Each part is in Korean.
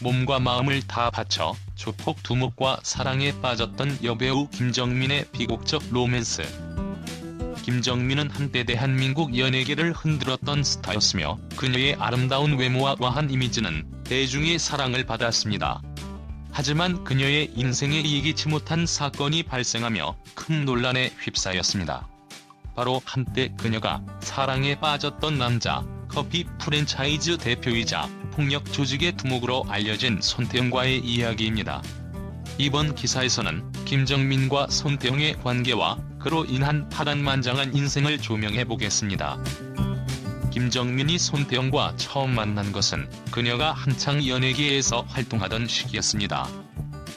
몸과 마음을 다 바쳐 조폭 두목과 사랑에 빠졌던 여배우 김정민의 비곡적 로맨스. 김정민은 한때 대한민국 연예계를 흔들었던 스타였으며 그녀의 아름다운 외모와 과한 이미지는 대중의 사랑을 받았습니다. 하지만 그녀의 인생에 예기치 못한 사건이 발생하며 큰 논란에 휩싸였습니다. 바로 한때 그녀가 사랑에 빠졌던 남자, 커피 프랜차이즈 대표이자 폭력 조직의 두목으로 알려진 손태영과의 이야기입니다. 이번 기사에서는 김정민과 손태영의 관계와 그로 인한 파란만장한 인생을 조명해 보겠습니다. 김정민이 손태영과 처음 만난 것은 그녀가 한창 연예계에서 활동하던 시기였습니다.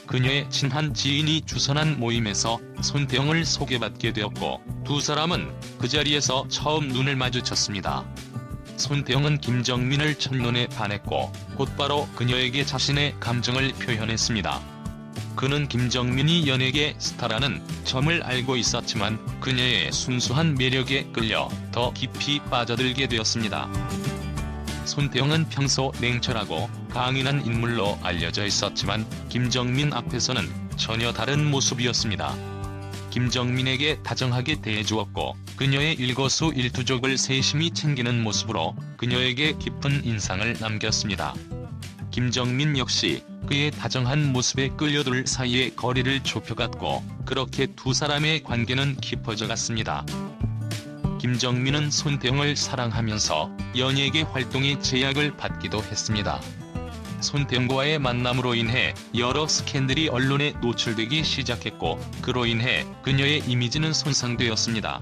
그녀의 친한 지인이 주선한 모임에서 손태영을 소개받게 되었고 두 사람은 그 자리에서 처음 눈을 마주쳤습니다. 손태영은 김정민을 첫눈에 반했고 곧바로 그녀에게 자신의 감정을 표현했습니다. 그는 김정민이 연예계 스타라는 점을 알고 있었지만 그녀의 순수한 매력에 끌려 더 깊이 빠져들게 되었습니다. 손태영은 평소 냉철하고 강인한 인물로 알려져 있었지만 김정민 앞에서는 전혀 다른 모습이었습니다. 김정민에게 다정하게 대해주었고 그녀의 일거수일투족을 세심히 챙기는 모습으로 그녀에게 깊은 인상을 남겼습니다. 김정민 역시 그의 다정한 모습에 끌려들 사이에 거리를 좁혀갔고 그렇게 두 사람의 관계는 깊어져 갔습니다. 김정민은 손태영을 사랑하면서 연예계 활동에 제약을 받기도 했습니다. 손태영과의 만남으로 인해 여러 스캔들이 언론에 노출되기 시작했고 그로 인해 그녀의 이미지는 손상되었습니다.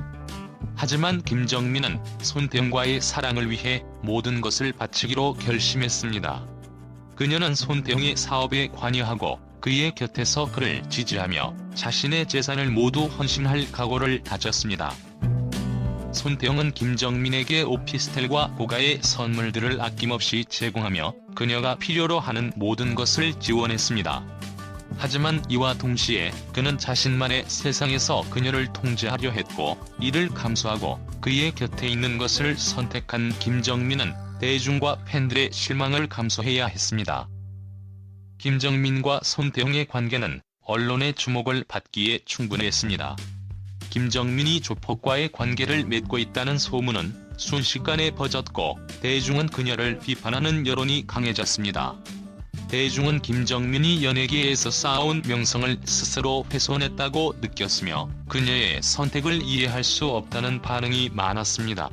하지만 김정민은 손태영과의 사랑을 위해 모든 것을 바치기로 결심했습니다. 그녀는 손태영의 사업에 관여하고 그의 곁에서 그를 지지하며 자신의 재산을 모두 헌신할 각오를 다졌습니다. 손태영은 김정민에게 오피스텔과 고가의 선물들을 아낌없이 제공하며 그녀가 필요로 하는 모든 것을 지원했습니다. 하지만 이와 동시에 그는 자신만의 세상에서 그녀를 통제하려 했고 이를 감수하고 그의 곁에 있는 것을 선택한 김정민은 대중과 팬들의 실망을 감수해야 했습니다. 김정민과 손태영의 관계는 언론의 주목을 받기에 충분했습니다. 김정민이 조폭과의 관계를 맺고 있다는 소문은 순식간에 퍼졌고 대중은 그녀를 비판하는 여론이 강해졌습니다. 대중은 김정민이 연예계에서 쌓아온 명성을 스스로 훼손했다고 느꼈으며 그녀의 선택을 이해할 수 없다는 반응이 많았습니다.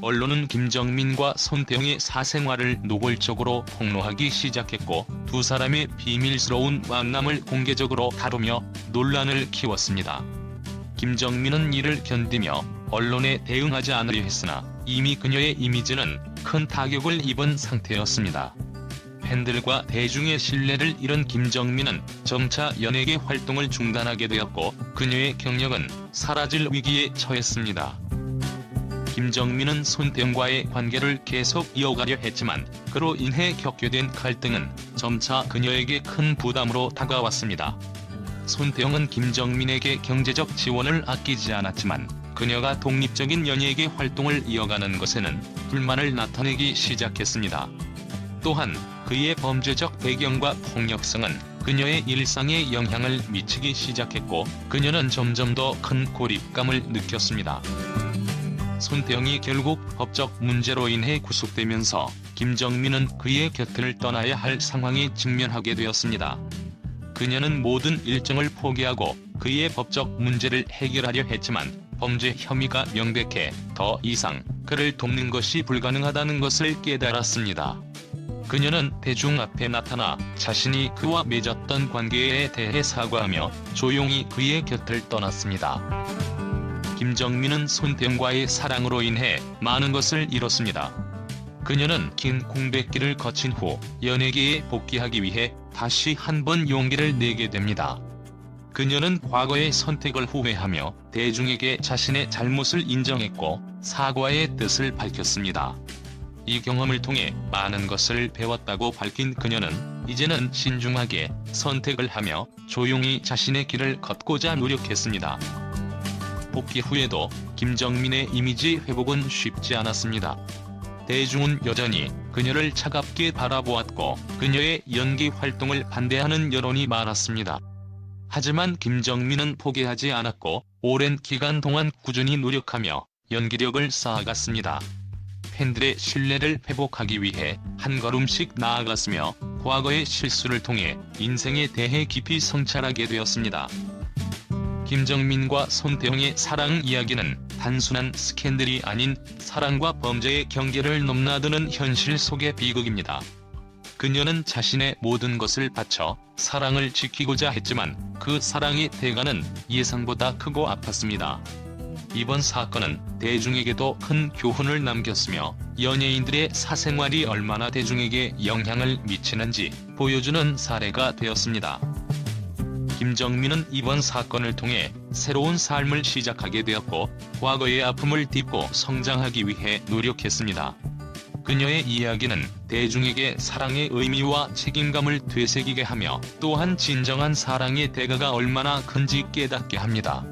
언론은 김정민과 손태영의 사생활을 노골적으로 폭로하기 시작했고 두 사람의 비밀스러운 만남을 공개적으로 다루며 논란을 키웠습니다. 김정민은 이를 견디며 언론에 대응하지 않으려 했으나 이미 그녀의 이미지는 큰 타격을 입은 상태였습니다. 팬들과 대중의 신뢰를 잃은 김정민은 점차 연예계 활동을 중단하게 되었고 그녀의 경력은 사라질 위기에 처했습니다. 김정민은 손태영과의 관계를 계속 이어가려 했지만 그로 인해 겪게 된 갈등은 점차 그녀에게 큰 부담으로 다가왔습니다. 손태영은 김정민에게 경제적 지원을 아끼지 않았지만 그녀가 독립적인 연예계 활동을 이어가는 것에는 불만을 나타내기 시작했습니다. 또한 그의 범죄적 배경과 폭력성은 그녀의 일상에 영향을 미치기 시작했고 그녀는 점점 더 큰 고립감을 느꼈습니다. 손태영이 결국 법적 문제로 인해 구속되면서 김정민은 그의 곁을 떠나야 할 상황에 직면하게 되었습니다. 그녀는 모든 일정을 포기하고 그의 법적 문제를 해결하려 했지만 범죄 혐의가 명백해 더 이상 그를 돕는 것이 불가능하다는 것을 깨달았습니다. 그녀는 대중 앞에 나타나 자신이 그와 맺었던 관계에 대해 사과하며 조용히 그의 곁을 떠났습니다. 김정민은 손태영과의 사랑으로 인해 많은 것을 잃었습니다. 그녀는 긴 공백기를 거친 후 연예계에 복귀하기 위해 다시 한 번 용기를 내게 됩니다. 그녀는 과거의 선택을 후회하며 대중에게 자신의 잘못을 인정했고 사과의 뜻을 밝혔습니다. 이 경험을 통해 많은 것을 배웠다고 밝힌 그녀는 이제는 신중하게 선택을 하며 조용히 자신의 길을 걷고자 노력했습니다. 복귀 후에도 김정민의 이미지 회복은 쉽지 않았습니다. 대중은 여전히 그녀를 차갑게 바라보았고 그녀의 연기 활동을 반대하는 여론이 많았습니다. 하지만 김정민은 포기하지 않았고 오랜 기간 동안 꾸준히 노력하며 연기력을 쌓아갔습니다. 팬들의 신뢰를 회복하기 위해 한 걸음씩 나아갔으며 과거의 실수를 통해 인생에 대해 깊이 성찰하게 되었습니다. 김정민과 손태영의 사랑 이야기는 단순한 스캔들이 아닌 사랑과 범죄의 경계를 넘나드는 현실 속의 비극입니다. 그녀는 자신의 모든 것을 바쳐 사랑을 지키고자 했지만 그 사랑의 대가는 예상보다 크고 아팠습니다. 이번 사건은 대중에게도 큰 교훈을 남겼으며 연예인들의 사생활이 얼마나 대중에게 영향을 미치는지 보여주는 사례가 되었습니다. 김정민은 이번 사건을 통해 새로운 삶을 시작하게 되었고 과거의 아픔을 딛고 성장하기 위해 노력했습니다. 그녀의 이야기는 대중에게 사랑의 의미와 책임감을 되새기게 하며 또한 진정한 사랑의 대가가 얼마나 큰지 깨닫게 합니다.